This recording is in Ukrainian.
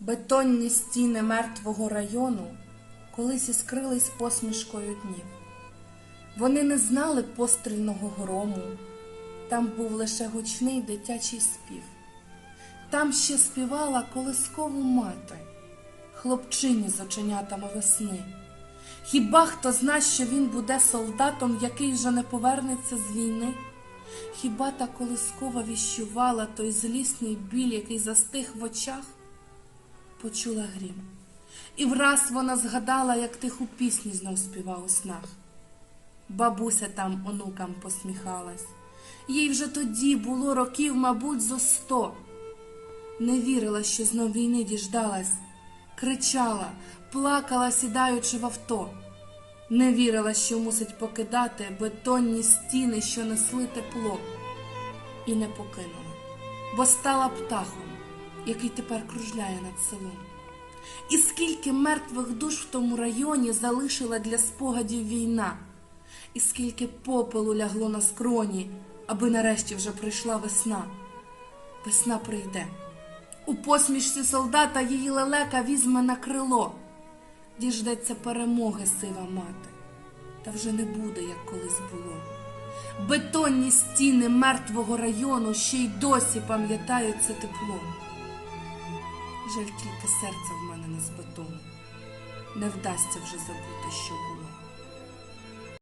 Бетонні стіни мертвого району колись іскрились посмішкою днів. Вони не знали пострільного грому, там був лише гучний дитячий спів. Там ще співала колискову мати, хлопчині з оченятами весни. Хіба хто зна, що він буде солдатом, який вже не повернеться з війни? Хіба та колискова віщувала той злісний біль, який застиг в очах? Почула грім, і враз вона згадала, як тиху пісню знов співав у снах. Бабуся там онукам посміхалась, їй вже тоді було років, мабуть, зо сто. Не вірила, що знов війни діждалась, кричала, плакала, сідаючи в авто. Не вірила, що мусить покидати бетонні стіни, що несли тепло, і не покинула, бо стала птахом, який тепер кружляє над селом. І скільки мертвих душ в тому районі залишила для спогадів війна, і скільки попелу лягло на скроні, аби нарешті вже прийшла весна. Весна прийде. У посмішці солдата її лелека візьме на крило. Діждеться перемоги сива мати, та вже не буде, як колись було. Бетонні стіни мертвого району ще й досі пам'ятають це тепло. Жаль тільки серце в мене не з бетону, не вдасться вже забути, що було.